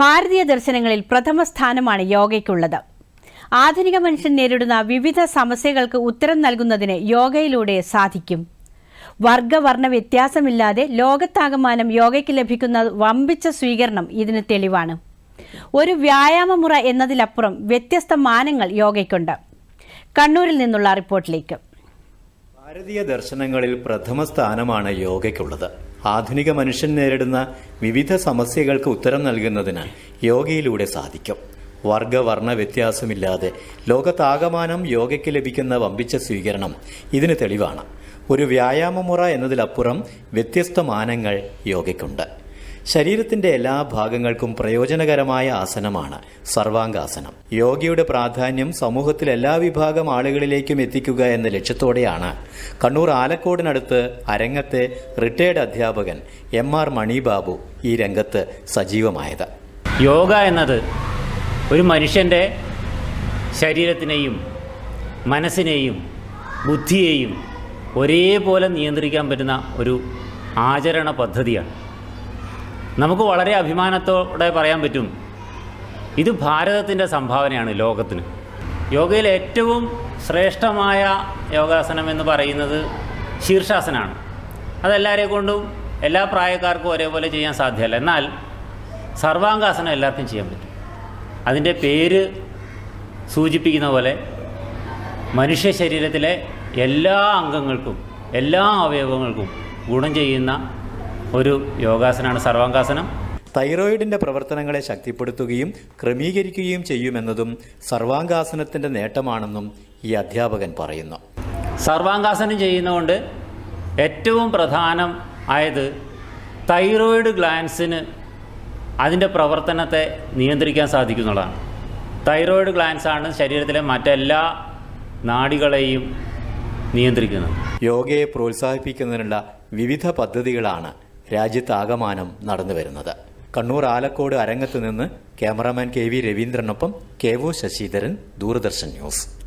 ഭാരതീയ ദർശനങ്ങളിൽ പ്രഥമ സ്ഥാനമാണ് യോഗയ്ക്കുള്ളത്. ആധുനിക മനുഷ്യൻ നേരിടുന്ന വിവിധ സമസ്യകൾക്ക് ഉത്തരം നൽകുന്നതിന് യോഗയിലൂടെ സാധിക്കും. വർഗവർണ വ്യത്യാസമില്ലാതെ ലോകത്താകമാനം യോഗയ്ക്ക് ലഭിക്കുന്ന വമ്പിച്ച സ്വീകരണം ഇതിന് തെളിവാണ്. ഒരു വ്യായാമമുറ എന്നതിലപ്പുറം വ്യത്യസ്ത മാനങ്ങൾ യോഗയ്ക്കുണ്ട്. കണ്ണൂരിൽ നിന്നുള്ള റിപ്പോർട്ടിലേക്ക്. ഭാരതീയ ദർശനങ്ങളിൽ പ്രഥമ സ്ഥാനമാണ് യോഗയ്ക്കുള്ളത്. ആധുനിക മനുഷ്യൻ നേരിടുന്ന വിവിധ സമസ്യകൾക്ക് ഉത്തരം നൽകുന്നതിന് യോഗയിലൂടെ സാധിക്കും. വർഗവർണ വ്യത്യാസമില്ലാതെ ലോകത്താകമാനം യോഗയ്ക്ക് ലഭിക്കുന്ന വമ്പിച്ച സ്വീകരണം ഇതിന് തെളിവാണ്. ഒരു വ്യായാമമുറ എന്നതിലപ്പുറം വ്യത്യസ്ത മാനങ്ങൾ യോഗയ്ക്കുണ്ട്. ശരീരത്തിന്റെ എല്ലാ ഭാഗങ്ങൾക്കും പ്രയോജനകരമായ ആസനമാണ് സർവാംഗാസനം. യോഗയുടെ പ്രാധാന്യം സമൂഹത്തിൽ എല്ലാ വിഭാഗം ആളുകളിലേക്കും എത്തിക്കുക എന്ന ലക്ഷ്യത്തോടെയാണ്. കണ്ണൂർ ആലക്കോടിനടുത്ത് അരങ്ങത്തെ റിട്ടയർഡ് അധ്യാപകൻ എം ആർ മണിബാബു ഈ രംഗത്ത് സജീവമായത്. യോഗ എന്നത് ഒരു മനുഷ്യന്റെ ശരീരത്തിനെയും മനസ്സിനെയും ബുദ്ധിയെയും ഒരേപോലെ നിയന്ത്രിക്കാൻ പറ്റുന്ന ഒരു ആചരണ പദ്ധതിയാണ്. നമുക്ക് വളരെ അഭിമാനത്തോടെ പറയാൻ പറ്റും. ഇത് ഭാരതത്തിന്റെ സംഭാവനയാണ് ലോകത്തിന്. യോഗയിൽ ഏറ്റവും ശ്രേഷ്ഠമായ യോഗാസനം എന്ന് പറയുന്നത് ശീർഷാസനമാണ് അതെല്ലാവരെ കൊണ്ടും എല്ലാ പ്രായക്കാർക്കും ഒരേപോലെ ചെയ്യാൻ സാധ്യമല്ല. എന്നാൽ സർവാംഗാസനം എല്ലാവർക്കും ചെയ്യാൻ പറ്റും. അതിന്റെ പേര് സൂചിപ്പിക്കുന്ന പോലെ മനുഷ്യ ശരീരത്തിലെ എല്ലാ അംഗങ്ങൾക്കും എല്ലാ അവയവങ്ങൾക്കും ഗുണം ചെയ്യുന്ന ഒരു യോഗാസനമാണ് സർവാംഗാസനം. തൈറോയിഡിന്റെ പ്രവർത്തനങ്ങളെ ശക്തിപ്പെടുത്തുകയും ക്രമീകരിക്കുകയും ചെയ്യുമെന്നതും സർവാംഗാസനത്തിന്റെ നേട്ടമാണെന്നും ഈ അധ്യാപകൻ പറയുന്നു. സർവാംഗാസനം ചെയ്യുന്നതുകൊണ്ട് ഏറ്റവും പ്രധാനം ആയത് തൈറോയിഡ് ഗ്ലാൻസിന് അതിന്റെ പ്രവർത്തനത്തെ നിയന്ത്രിക്കാൻ സാധിക്കുന്നുള്ളതാണ് തൈറോയിഡ് ഗ്ലാൻസ് ആണ് ശരീരത്തിലെ മറ്റെല്ലാ നാടികളെയും നിയന്ത്രിക്കുന്നത്. യോഗയെ പ്രോത്സാഹിപ്പിക്കുന്നതിനുള്ള വിവിധ പദ്ധതികളാണ് രാജ്യത്താകമാനം നടന്നു വരുന്നത്. കണ്ണൂർ ആലക്കോട് അരങ്ങത്ത് നിന്ന് cameraman K V രവീന്ദ്രനൊപ്പം K O Sasidharan Doordarshan news.